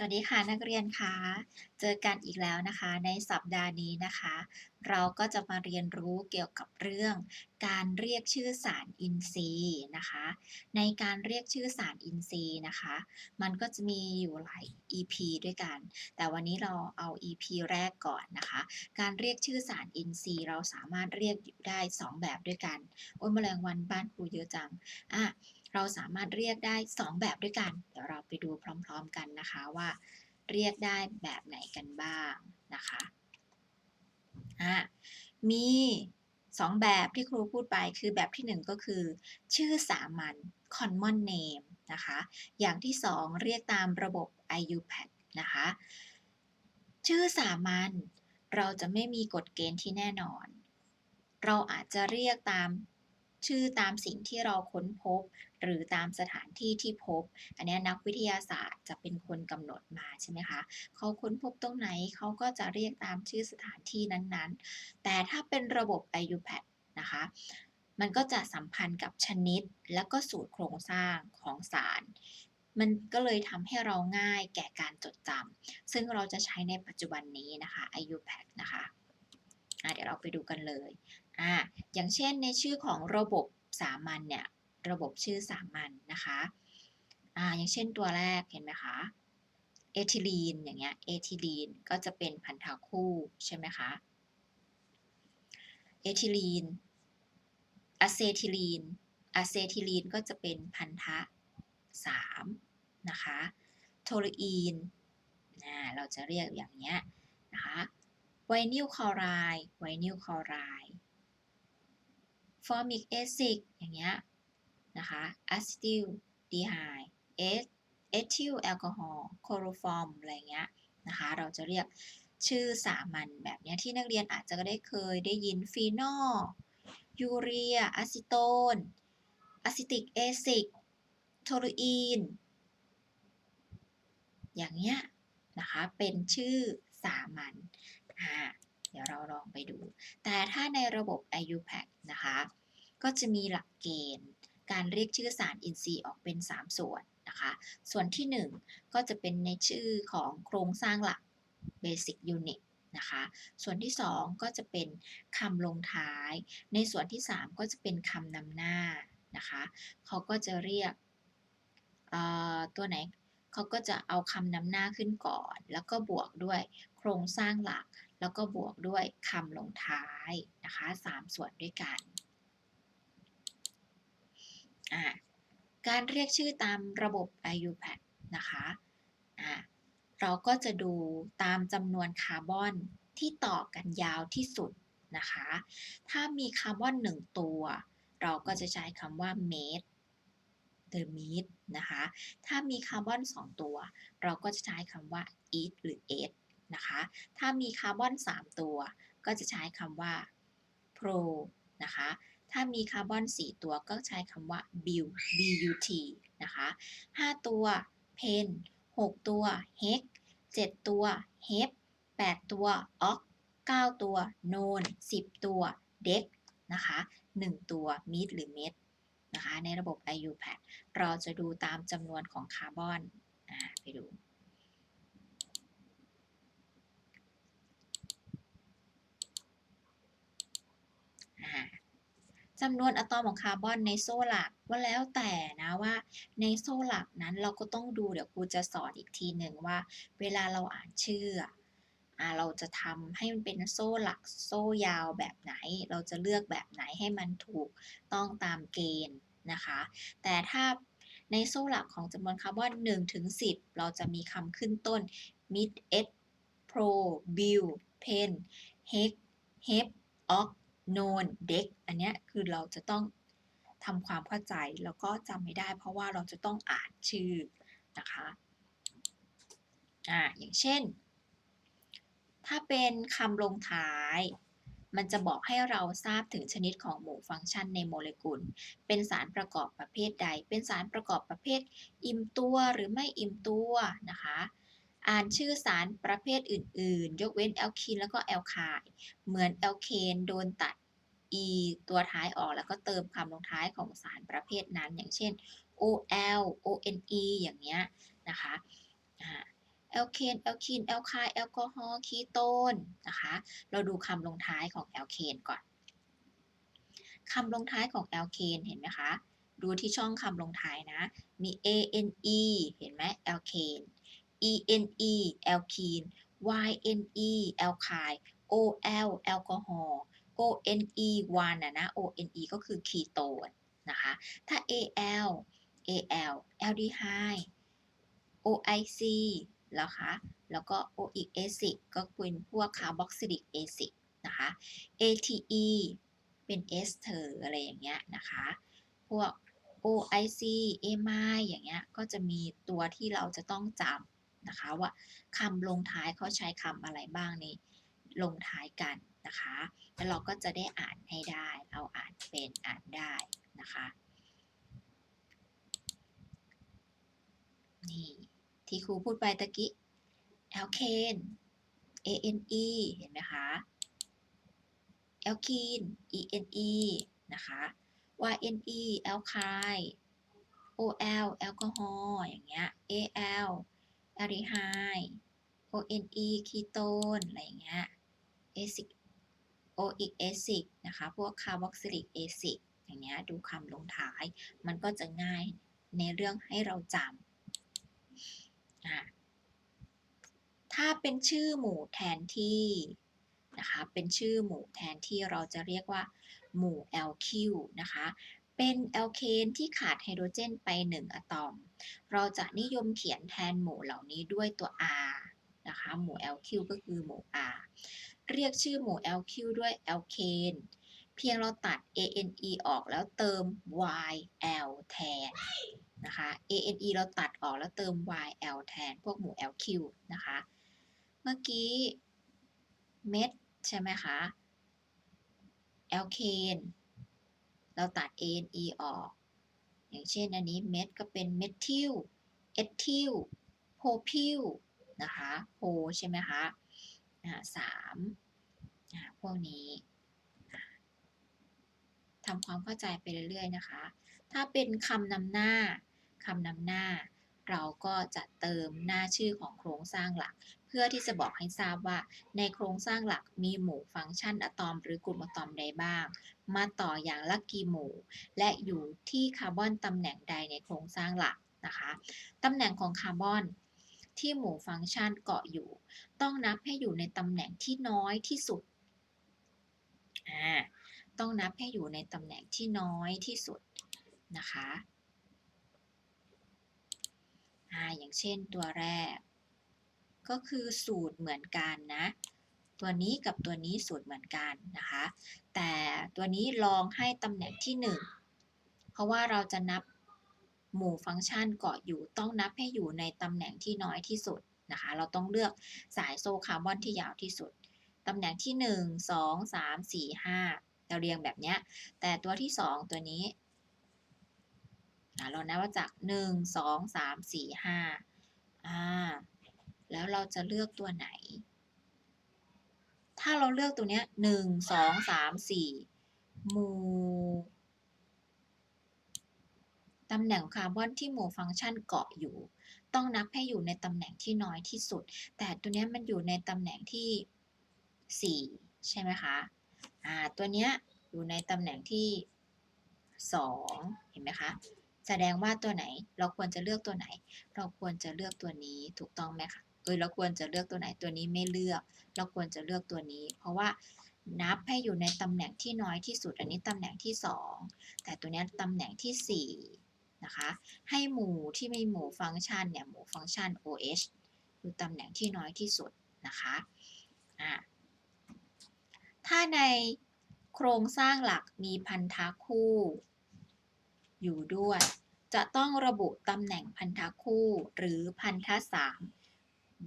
สวัสดีค่ะนักเรียนคะ เจอกันอีกแล้วนะคะ ในสัปดาห์นี้นะคะเราก็จะมาเรียนรู้เกี่ยวกับเรื่อง การเรียกชื่อสารอินทรีย์นะคะ ในการเรียกชื่อสารอินทรีย์นะคะ มันก็จะมีอยู่หลาย EP ด้วยกัน แต่วันนี้เราเอา EP แรกก่อนนะคะ การเรียกชื่อสารอินทรีย์ เราสามารถเรียกได้ 2 แบบด้วยกัน โอ้ยแมลงวันบ้านครูเยอะจังอะเราสามารถเรียกได้ 2 แบบด้วยกัน เดี๋ยวเราไปดูพร้อม ๆ กันนะคะว่า เรียกได้แบบไหนกันบ้างนะคะ อะมี2แบบที่ครูพูดไปคือแบบที่1ก็คือ ชื่อสามัญ common name นะคะ อย่างที่2เรียกตามระบบ IUPAC นะคะ ชื่อสามัญเราจะไม่มีกฎเกณฑ์ที่แน่นอน เราอาจจะเรียกตาม ชื่อตามสิ่งที่เราค้นพบ หรือตามสถานที่ที่พบ อันนี้นักวิทยาศาสตร์จะเป็นคนกำหนดมาใช่ไหมคะเขาค้นพบตรงไหนเขาก็จะเรียกตามชื่อสถานที่นั้นๆ แต่ถ้าเป็นระบบ IUPAC นะคะมันก็จะสัมพันธ์กับชนิดและก็สูตรโครงสร้างของสาร มันก็เลยทำให้เราง่ายแก่การจดจำซึ่งเราจะใช้ในปัจจุบันนี้นะคะ IUPAC นะคะะเดี๋ยวเราไปดูกันเลย อ่าอย่างเช่นในชื่อของระบบสามัญเนี่ยระบบชื่อสามัญนนะคะอ่าอย่างเช่นตัวแรกเห็นไหมคะเอทิลีนอย่างเงี้ยเอทิลีนก็จะเป็นพันธะคู่ใช่ไหมคะเอทิลีนอะเซทิลีนอะเซทิลีนก็จะเป็นพันธะ3นะคะโทลูอีนนะเราจะเรียกอย่างเงี้ยนะคะไวนิลคลอไรด์ไวนิลคลอไรด์ ฟอร์มิกแอซิดอย่างเงี้ยนะคะอะซิติลดีไฮเอสเอทิลแอลกอฮอล์โคโรฟอร์มอะไรเงี้ยนะคะเราจะเรียกชื่อสามัญแบบนี้ที่นักเรียนอาจจะได้เคยได้ยินฟีนอลยูเรียอะซิโตนอะซิติกแอซิดโทลูอีนอย่างเงี้ยนะคะเป็นชื่อสามัญอ่าเดี๋ยวเราลองไปดู แต่ถ้าในระบบ IUPAC นะคะ ก็จะมีหลักเกณฑ์การเรียกชื่อสารอินทรีย์ออกเป็น 3 ส่วนนะคะ ส่วนที่ 1 ก็จะเป็นในชื่อของโครงสร้างหลัก Basic Unit นะคะ ส่วนที่ 2 ก็จะเป็นคำลงท้าย ในส่วนที่ 3 ก็จะเป็นคำนำหน้านะคะเขาก็จะเรียกตัวไหนเขาก็จะเอาคำนำหน้าขึ้นก่อน แล้วก็บวกด้วยโครงสร้างหลัก แล้วก็บวกด้วยคำลงท้ายนะคะ3ส่วนด้วยกัน การเรียกชื่อตามระบบ IUPAC นะคะะเราก็จะดูตามจำนวนคาร์บอนที่ต่อกันยาวที่สุดนะคะ ถ้ามีคาร์บอน 1 ตัว เราก็จะใช้คำว่า mate the met นะคะ ถ้ามีคาร์บอน 2 ตัว เราก็จะใช้คำว่า eat หรือ ate นะคะ ถ้ามีคาร์บอน 3 ตัว ก็จะใช้คำว่า pro นะคะ ถ้ามีคาร์บอน 4 ตัวก็ใช้คำว่า BU BUT นะคะ 5 ตัว pen 6 ตัว hex 7 ตัว hep 8 ตัว ox 9 ตัว non 10 ตัว dex นะคะ 1 ตัว meat หรือ met นะคะ ในระบบ IUPAC เราจะดูตามจำนวนของคาร์บอน ไปดู จำนวนอะตอมของคาร์บอนในโซ่หลักว่าแล้วแต่นะว่าในโซ่หลักนั้นเราก็ต้องดูเดี๋ยวครูจะสอนอีกทีหนึ่งว่า เวลาเราอ่านชื่อเราจะทำให้มันเป็นโซ่หลักโซ่ยาวแบบไหน เราจะเลือกแบบไหนให้มันถูกต้องตามเกณฑ์นะคะ แต่ถ้าในโซ่หลักของจำนวนคาร์บอน1ถึง10 เราจะมีคำขึ้นต้น mid s pro bil pen hex hep ox โนนเด็กอันนี้คือเราจะต้องทำความเข้าใจแล้วก็จำไม่ได้ เพราะว่าเราจะต้องอ่านชื่อนะคะอ่าอย่างเช่น ถ้าเป็นคำลงท้าย มันจะบอกให้เราทราบถึงชนิดของหมู่ฟังก์ชันในโมเลกุล เป็นสารประกอบประเภทใด เป็นสารประกอบประเภทอิ่มตัวหรือไม่อิ่มตัวนะคะ อ่านชื่อสารประเภทอื่น ๆ ยกเว้นแอลคีนแล้วก็แอลคาย เหมือนแอลเคนโดนตัด e ตัวท้ายออกแล้วก็เติมคำลงท้ายของสารประเภทนั้น อย่างเช่น ol one อย่างเงี้ยนะคะแอลเคนแอลคีนแอลไคน์แอลกอฮอล์คีโตนนะคะ เราดูคำลงท้ายของแอลเคนก่อนคำลงท้ายของแอลเคนเห็นไหมคะ ดูที่ช่องคำลงท้ายนะ มี ane เห็นไหมแอลเคน ene แอลคีน yne แอลคน์ ol แอลกอฮอล์ one วันะนะ one ก็คือคีโตนนะคะ ถ้า al al แอลดีไฮด์ OIC แล้วคะแล้วก็ oic acid ก็เป็นพวกคาร์บอกซิลิกแอซิดนะคะ ATE เป็นเอสเทอร์อะไรอย่างเงี้ยนะคะ พวก OIC AMI อย่างเงี้ย ก็จะมีตัวที่เราจะต้องจำ นะคะว่าคำลงท้ายเขาใช้คำอะไรบ้างในลงท้ายกันนะคะ แล้วเราก็จะได้อ่านให้ได้ เราอ่านเป็นอ่านได้นะคะนี่ที่ครูพูดไปตะกี้แอลเคน ANE เห็นไหมคะแอลคีน ENE นะคะ YNE แอลไคน์ OL แอลกอฮอล์อย่างเงี้ย AL แอลดีไฮด์ ONE คีโตนอะไรอย่างเงี้ย ACID OIC acid นะคะ พวกคาร์บอกซิลิกแอซิดอย่างเงี้ยดูคำลงท้าย มันก็จะง่ายในเรื่องให้เราจำอะถ้าเป็นชื่อหมู่แทนที่นะคะ เป็นชื่อหมู่แทนที่เราจะเรียกว่า หมู่ LQ นะคะ เป็นแอลเคนที่ขาดไฮโดรเจนไป 1 อะตอม เราจะนิยมเขียนแทนหมู่เหล่านี้ด้วยตัว R นะคะ หมู่ LQ ก็คือหมู่ R เรียกชื่อหมู่ LQ ด้วยแอลเคนเพียงเราตัด ANE ออกแล้วเติม YL แทนนะคะ ANE เราตัดออกแล้วเติม YL แทน พวกหมู่ LQ นะคะ เมื่อกี้เม็ดใช่ไหมคะแอลเคนเราตัด ANE ออก อย่างเช่นอันนี้เม็ดก็เป็นเมทิลเอทิลโพพิลนะคะโพใช่ไหมคะสามพวกนี้ทำความเข้าใจไปเรื่อยๆนะคะ ถ้าเป็นคำนำหน้าคำนำหน้า เราก็จะเติมหน้าชื่อของโครงสร้างหลัก เพื่อที่จะบอกให้ทราบว่าในโครงสร้างหลักมีหมู่ฟังก์ชันอะตอม หรือกลุ่มอะตอมใดบ้าง มาต่ออย่างละกี่หมู่ และอยู่ที่คาร์บอนตำแหน่งใดในโครงสร้างหลักนะคะตำแหน่งของคาร์บอนที่หมู่ฟังก์ชันเกาะอยู่ ต้องนับให้อยู่ในตำแหน่งที่น้อยที่สุดต้องนับให้อยู่ในตำแหน่งที่น้อยที่สุดนะคะ อ่าอย่างเช่นตัวแรก ก็คือสูตรเหมือนกันนะ ตัวนี้กับตัวนี้สูตรเหมือนกันนะคะ แต่ตัวนี้ลองให้ตำแหน่งที่ 1 เพราะว่าเราจะนับหมู่ฟังก์ชันเกาะอยู่ต้องนับให้อยู่ในตำแหน่งที่น้อยที่สุดนะคะ เราต้องเลือกสายโซคาร์บอนที่ยาวที่สุด ตำแหน่งที่ 1 2 3 4 5เราเรียงแบบนี้แต่ตัวที่ 2 ตัวนี้ เรานับว่าจาก 1 2 3 4 5อ่าแล้วเราจะเลือกตัวไหน ถ้าเราเลือกตัวเนี้ยหนึ่งสองสามสี่หมู่ตำแหน่งคาร์บอนที่หมู่ฟังก์ชันเกาะอยู่ ต้องนับให้อยู่ในตำแหน่งที่น้อยที่สุด แต่ตัวเนี้ยมันอยู่ในตำแหน่งที่ 4 ใช่ไหมคะ อ่า ตัวเนี้ยอยู่ในตำแหน่งที่ 2 เห็นไหมคะ แสดงว่าตัวไหนเราควรจะเลือกตัวไหน เราควรจะเลือกตัวนี้ถูกต้องไหมคะเออเราควรจะเลือกตัวไหนตัวนี้ไม่เลือก เราควรจะเลือกตัวนี้ เพราะว่านับให้อยู่ในตำแหน่งที่น้อยที่สุด อันนี้ตำแหน่งที่ 2 แต่ตัวนี้ตำแหน่งที่4นะคะให้หมู่ที่มีหมู่ฟังก์ชันเนี่ยหมู่ฟังก์ชัน OH อยู่ตำแหน่งที่น้อยที่สุดนะคะอ่าถ้าในโครงสร้างหลักมีพันธะคู่อยู่ด้วย จะต้องระบุตำแหน่งพันธะคู่หรือพันธะสาม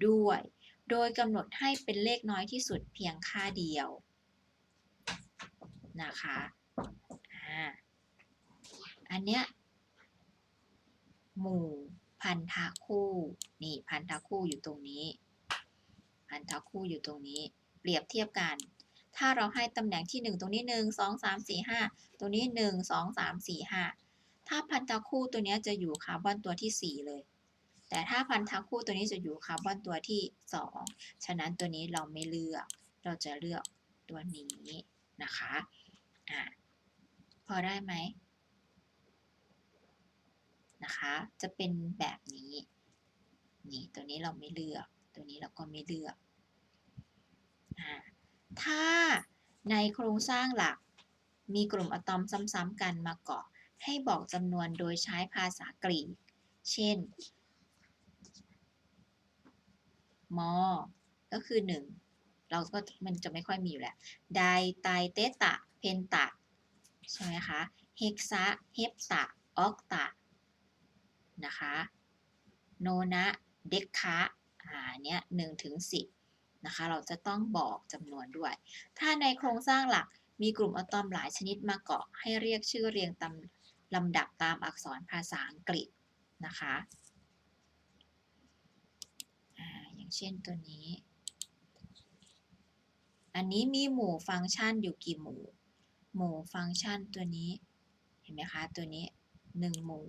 ด้วย โดยกำหนดให้เป็นเลขน้อยที่สุดเพียงค่าเดียวนะคะอันเนี้ยหมู่พันธะคู่นี่พันธะคู่อยู่ตรงนี้ พันธะคู่อยู่ตรงนี้ เปรียบเทียบกัน ถ้าเราให้ตำแหน่งที่ 1 ตรงนี้ 1 2 3 4 5 ตรงนี้ 1 2 3 4 5 ถ้าพันธะคู่ตัวนี้จะอยู่คาร์บอนตัวที่ 4 เลย แต่ถ้าพันธะคู่ตัวนี้จะอยู่คาร์บอนตัวที่ 2 ฉะนั้นตัวนี้เราไม่เลือก เราจะเลือกตัวนี้นะคะอะพอได้ไหมนะคะ จะเป็นแบบนี้ นี่ตัวนี้เราไม่เลือก ตัวนี้เราก็ไม่เลือกอถ้าในโครงสร้างหลักมีกลุ่มอะตอมซ้ำๆกันมาเกาะ ให้บอกจำนวนโดยใช้ภาษากรีก เช่น มอ ก็คือ 1 เราก็มันจะไม่ค่อยมีอยู่แล้ว ไดไตเตตะ เพนตะ ใช่ไหมคะ เฮกซาเฮปตะ ออกตะ นะคะ โนนะ เดคคะอ่าเนี้ย1ถึง10นะคะ เราจะต้องบอกจำนวนด้วย ถ้าในโครงสร้างหลักมีกลุ่มอะตอมหลายชนิดมาเกาะให้เรียกชื่อเรียงตาม ลำดับตามอักษรภาษาอังกฤษนะคะอย่างเช่นตัวนี้ อันนี้มีหมู่ฟังก์ชันอยู่กี่หมู่ หมู่ฟังก์ชันตัวนี้ เห็นไหมคะ ตัวนี้ 1 หมู่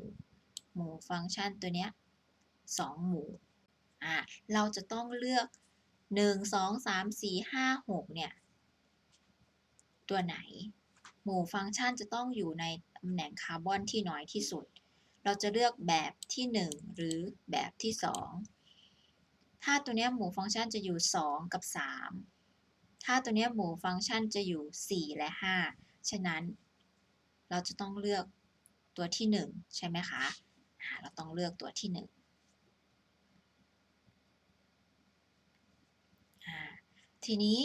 หมู่ฟังก์ชันตัวเนี้ย2หมู่ อ่าเราจะต้องเลือก 1 2 3 4 5 6 เนี่ย ตัวไหน หมู่ฟังก์ชันจะต้องอยู่ในตำแหน่งคาร์บอนที่น้อยที่สุด เราจะเลือกแบบที่ 1 หรือแบบที่ 2 ถ้าตัวนี้หมู่ฟังก์ชันจะอยู่ 2 กับ 3 ถ้าตัวนี้หมู่ฟังก์ชันจะอยู่ 4 และ 5 ฉะนั้น เราจะต้องเลือกตัวที่ 1 ใช่ไหมคะ เราต้องเลือกตัวที่1อ่าทีนี้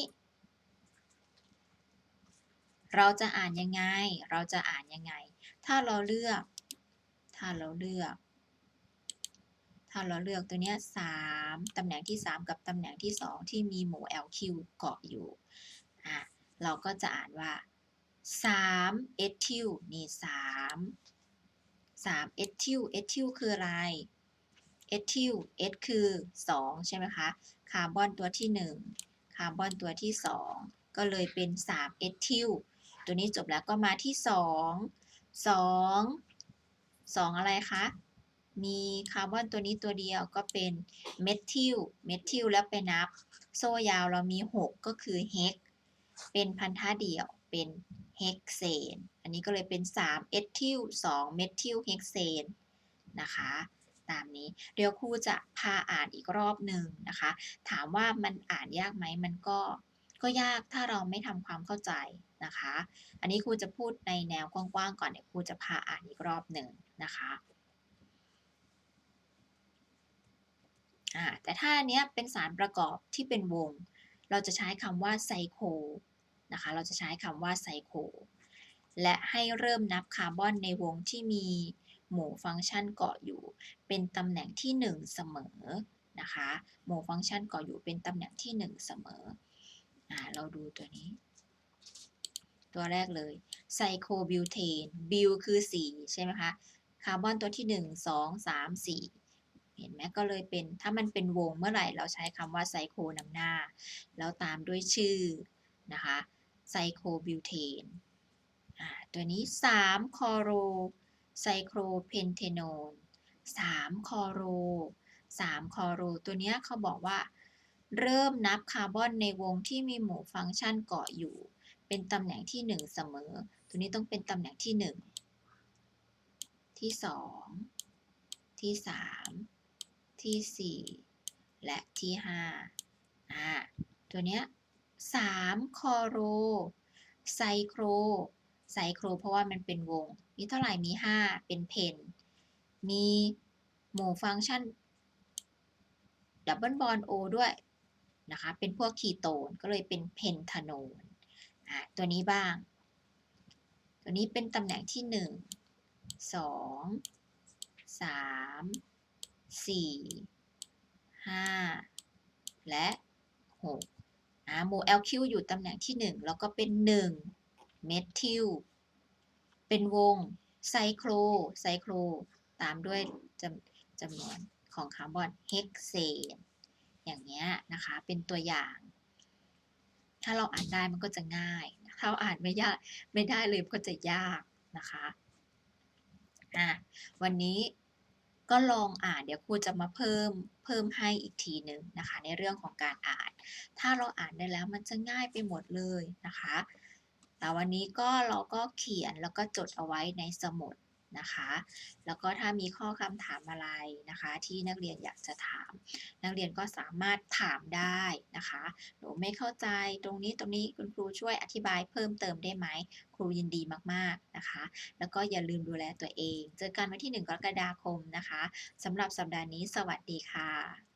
เราจะอ่านยังไง เราจะอ่านยังไง ถ้าเราเลือก ถ้าเราเลือก ถ้าเราเลือกตัวเนี้ย3ตำแหน่งที่ 3 กับตำแหน่งที่ 2 ที่มีหมู่ LQ เกาะอยู่อะเราก็จะอ่านว่า3เอทิลนี่3 3เอทิลเอทิลคืออะไรเอทิลเอทคือ 2 ใช่ไหมคะ คาร์บอนตัวที่ 1 คาร์บอนตัวที่ 2 ก็เลยเป็น3เอทิล ตัวนี้จบแล้วก็มาที่ 2 2 2 อะไรคะ มีคาร์บอนตัวนี้ตัวเดียวก็เป็นเมทิล เมทิลแล้วไปนับ โซ่ยาวเรามี 6 ก็คือเฮก เป็นพันธะเดี่ยว เป็นเฮกเซน อันนี้ก็เลยเป็น3เอทิล2เมทิลเฮกเซนนะคะตามนี้เดี๋ยวครูจะพาอ่านอีกรอบหนึ่งนะคะ ถามว่ามันอ่านยากไหมมันก็ก็ยากถ้าเราไม่ทำความเข้าใจ นะคะ อันนี้ครูจะพูดในแนวกว้างๆก่อนเดี๋ยวครูจะพาอ่านอีกรอบหนึ่งนะคะแต่ถ้าอันเนี้ยเป็นสารประกอบที่เป็นวง เราจะใช้คำว่าไซโคนะคะ เราจะใช้คำว่าไซโคและให้เริ่มนับคาร์บอนในวงที่มีหมู่ฟังก์ชันเกาะอยู่ เป็นตำแหน่งที่ 1 เสมอนะคะ หมู่ฟังก์ชันเกาะอยู่เป็นตำแหน่งที่ 1 เสมออ่าเราดูตัวนี้ ตัวแรกเลยไซโคบิวเทนบิวคือ 4 ใช่ไหมคะ คาร์บอนตัวที่ 1 2 3 4 เห็นไหมก็เลยเป็นถ้ามันเป็นวงเมื่อไหร่เราใช้คำว่าไซโคนำหน้า แล้วตามด้วยชื่อนะคะไซโคบิวเทนตัวนี้ 3 คอโรไซโครเพนเทโนน3 คอโร 3 คอโร ตัวเนี้ยเขาบอกว่า เริ่มนับคาร์บอนในวงที่มีหมู่ฟังก์ชันเกาะอยู่ เป็นตำแหน่งที่ 1 เสมอ ตัวนี้ต้องเป็นตำแหน่งที่ 1 ที่ 2 ที่ 3 ที่ 4 และที่5อ่าตัวเนี้ย3คอโรไซโครไซโครเพราะว่ามันเป็นวง มีเท่าไหร่มี 5 เป็นเพน มีหมู่ฟังก์ชันดับเบิลบอนโอด้วยนะคะ เป็นพวกคีโตนก็เลยเป็นเพนทาโนน ตัวนี้บ้าง ตัวนี้เป็นตำแหน่งที่ 1 2 3 4 5 และ 6อ่าหมู่ LQ อยู่ตำแหน่งที่ 1 แล้วก็เป็น 1 เมทิล เป็นวงไซโครไซโครตามด้วยจำจำนวนของคาร์บอนเฮกเซนอย่างเงี้ยนะคะ เป็นตัวอย่าง ถ้าเราอ่านได้มันก็จะง่าย ถ้าเราอ่านไม่ยากไม่ได้เลยก็จะยากนะคะอะวันนี้ก็ลองอ่านเดี๋ยวครูจะมาเพิ่มเพิ่มให้อีกทีหนึ่งนะคะ ในเรื่องของการอ่าน ถ้าเราอ่านได้แล้วมันจะง่ายไปหมดเลยนะคะ แต่วันนี้ก็เราก็เขียนแล้วก็จดเอาไว้ในสมุด นะคะ แล้วก็ถ้ามีข้อคำถามอะไรนะคะ ที่นักเรียนอยากจะถาม นักเรียนก็สามารถถามได้นะคะหนูไม่เข้าใจตรงนี้ตรงนี้คุณครูช่วยอธิบายเพิ่มเติมได้ไหมครูยินดีมากๆนะคะ แล้วก็อย่าลืมดูแลตัวเอง เจอกันวันที่ 1 กรกฎาคมนะคะสำหรับสัปดาห์นี้สวัสดีค่ะ